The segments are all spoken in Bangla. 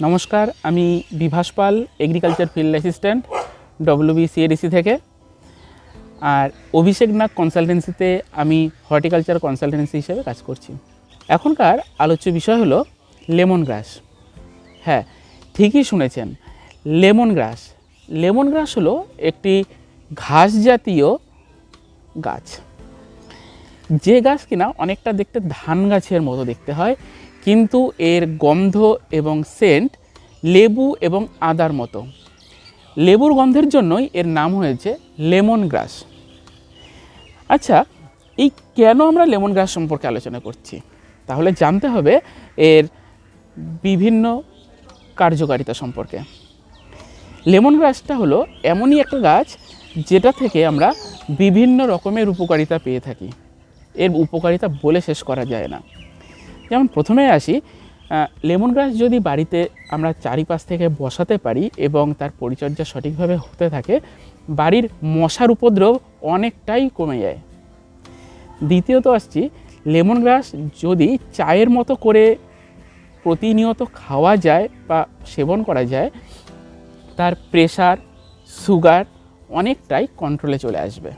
নমস্কার, আমি Bibhas Pal agriculture field assistant WBCADC থেকে। আর অভিষেক নাগ কনসালটেন্সিতে আমি হর্টিকালচার কনসালটেন্সি হিসেবে কাজ করছি। এখনকার আলোচ্য বিষয় হলো লেমন গ্রাস। হ্যাঁ ঠিকই শুনেছেন, লেমন গ্রাস। লেমন গ্রাস হলো একটি ঘাস জাতীয় গাছ। যে গাছ কিনা অনেকটা দেখতে ধান গাছের মতো দেখতে হয় কিন্তু এর গন্ধ এবং সেন্ট লেবু এবং আদার মতো। লেবুর গন্ধের জন্যই এর নাম হয়েছে লেমন গ্রাস আচ্ছা এই কেন আমরা লেমন গ্রাস সম্পর্কে আলোচনা করছি? তাহলে জানতে হবে এর বিভিন্ন কার্যকারিতা সম্পর্কে। লেমন গ্রাসটা হলো এমনই একটা গাছ যেটা থেকে আমরা বিভিন্ন রকমের উপকারিতা পেয়ে থাকি। এর উপকারিতা বলে শেষ করা যায় না। যেমন প্রথমে আসি লেমন গ্রাস যদি বাড়িতে আমরা চারিপাশ থেকে বসাতে পারি এবং তার পরিচর্যা সঠিকভাবে হতে থাকে, বাড়ির মশার উপদ্রব অনেকটাই কমে যায়। দ্বিতীয়ত আসছি, লেমন গ্রাস যদি চায়ের মতো করে প্রতিনিয়ত খাওয়া যায় বা সেবন করা যায়, তার প্রেশার সুগার অনেকটাই কন্ট্রোলে চলে আসবে।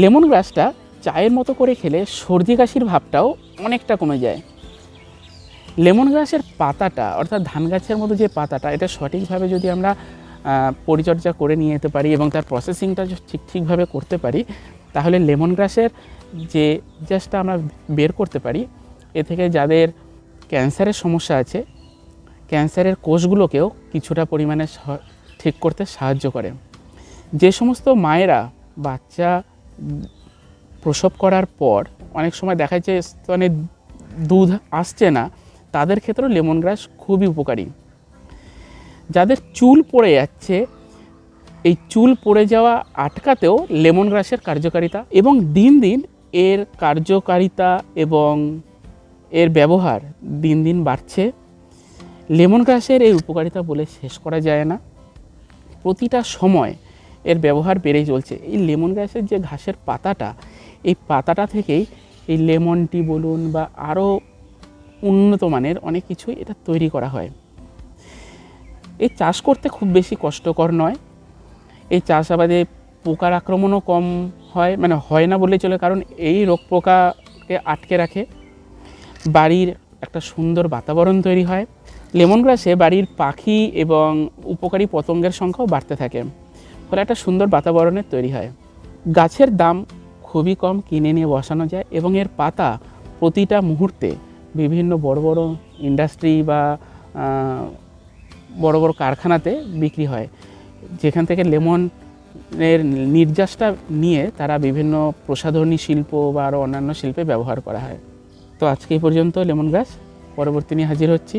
লেমন গ্রাসটা চায়ের মতো করে খেলে সর্দি কাশির ভাবটাও অনেকটা কমে যায়। লেমন গ্রাসের পাতাটা, অর্থাৎ ধান গাছের মতো যে পাতাটা, এটা সঠিকভাবে যদি আমরা পরিচর্যা করে নিয়ে যেতে পারি এবং তার প্রসেসিংটা ঠিক, ঠিকভাবে করতে পারি, তাহলে লেমন গ্রাসের যে জাস্টটা আমরা বের করতে পারি, এ থেকে যাদের ক্যান্সারের সমস্যা আছে, ক্যান্সারের কোষগুলোকেও কিছুটা পরিমাণে ঠিক করতে সাহায্য করে। যে সমস্ত মায়েরা, বাচ্চা প্রসব করার পর অনেক সময় দেখা যায় স্তনে দুধ আসছে না, তাদের ক্ষেত্রেও লেমন গ্রাস খুবই উপকারী। যাদের চুল পড়ে যাচ্ছে, এই চুল পড়ে যাওয়া আটকাতেও লেমন গ্রাসের কার্যকারিতা এবং দিন দিন এর কার্যকারিতা এবং এর ব্যবহার দিন দিন বাড়ছে। লেমন গ্রাসের এই উপকারিতা বলে শেষ করা যায় না। প্রতিটা সময় এর ব্যবহার বেড়েই চলছে। এই লেমন গ্রাসের যে ঘাসের পাতাটা এই পাতাটা থেকেই এই লেমন টি বলুন বা আরও উন্নত মানের অনেক কিছুই এটা তৈরি করা হয়। এই চাষ করতে খুব বেশি কষ্টকর নয়। এই চাষাবাদে পোকার আক্রমণও কম হয় মানে হয় না বললেই চলে, কারণ এই রোগ পোকাকে আটকে রাখে। বাড়ির একটা সুন্দর বাতাবরণ তৈরি হয়। লেমন গ্রাসে বাড়ির পাখি এবং উপকারী পতঙ্গের সংখ্যাও বাড়তে থাকে। ফলে একটা সুন্দর বাতাবরণের তৈরি হয়। গাছের দাম খুবই কম কিনে নিয়ে বসানো যায় এবং এর পাতা প্রতিটা মুহূর্তে বিভিন্ন বড় বড় ইন্ডাস্ট্রি বা বড় বড় কারখানাতে বিক্রি হয়। যেখান থেকে লেমন এর নির্যাসটা নিয়ে তারা বিভিন্ন প্রসাধনী শিল্প বা আরও অন্যান্য শিল্পে ব্যবহার করা হয়। তো আজকে এই পর্যন্ত লেমন গাছ, পরবর্তী নিয়ে হাজির হচ্ছি।